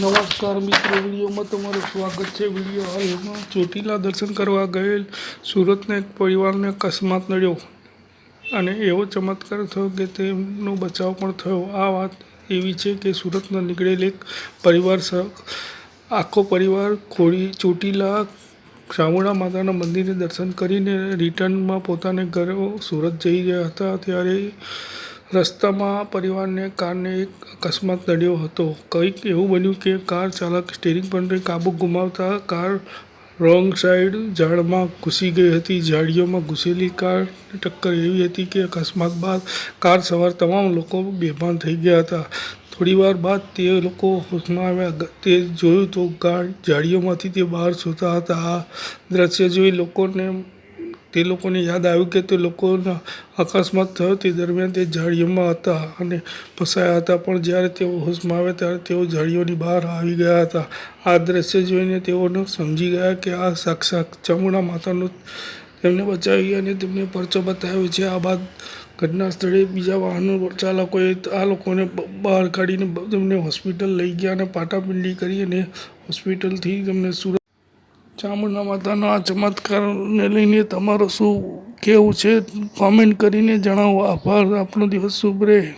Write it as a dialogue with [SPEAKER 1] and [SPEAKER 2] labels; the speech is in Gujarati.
[SPEAKER 1] નમસ્કાર મિત્રો વિડીયોમાં તમારું સ્વાગત છે. વીડિયો હાલમાં ચોટીલા દર્શન કરવા ગયેલ. સુરતના એક પરિવારને અકસ્માત નડ્યો અને એવો ચમત્કાર થયો કે તેમનો બચાવ પણ થયો. આ વાત એવી છે કે સુરતના નીકળેલ એક પરિવાર આખો પરિવાર ખોડી ચોટીલા શ્રાવણા માતાના મંદિરે દર્શન કરીને રિટર્નમાં પોતાને ઘરે સુરત જઈ રહ્યા હતા. ત્યારે રસ્તામાં પરિવારને કારને એક અકસ્માત નડ્યો હતો. કંઈક એવું બન્યું કે કાર ચાલક સ્ટેરિંગ પર કાબુ ગુમાવતા કાર રોંગ સાઈડ ઝાડમાં ઘૂસી ગઈ હતી. ઝાડીઓમાં ઘૂસેલી કાર ટક્કર એવી હતી કે અકસ્માત બાદ કાર સવાર તમામ લોકો બેભાન થઈ ગયા હતા. થોડીવાર બાદ તે લોકો હોશમાં આવ્યા. તે જોયું તો કાર ઝાડીઓમાંથી તે બહાર સૂતા હતા. આ દ્રશ્ય જોઈ લોકોને તે લોકોને યાદ આવ્યું કે તે લોકોના અકસ્માત થયો તે દરમિયાન તે ઝાડીઓમાં હતા અને ફસાયા હતા. પણ જ્યારે તેઓ હોશમાં આવ્યા ત્યારે તેઓ ઝાડીઓની બહાર આવી ગયા હતા. આ દ્રશ્ય જોઈને તેઓને સમજી ગયા કે આ સાક્ષાત ચામુંડા માતાનો તેમને બચાવી અને તેમને પરચો બતાવ્યો છે. આ બાદ ઘટના સ્થળે બીજા વાહનો ચાલકોએ આ લોકોને બહાર કાઢીને તેમને હોસ્પિટલ લઈ ગયા અને પાટાપિંડી કરી અને હોસ્પિટલથી તેમને સુરત ચામુંડા માતાના આ ચમત્કારને લઈને તમારો શું કહેવું છે? કોમેન્ટ કરીને જણાવો. આભાર. આપનો દિવસ શુભ રહે.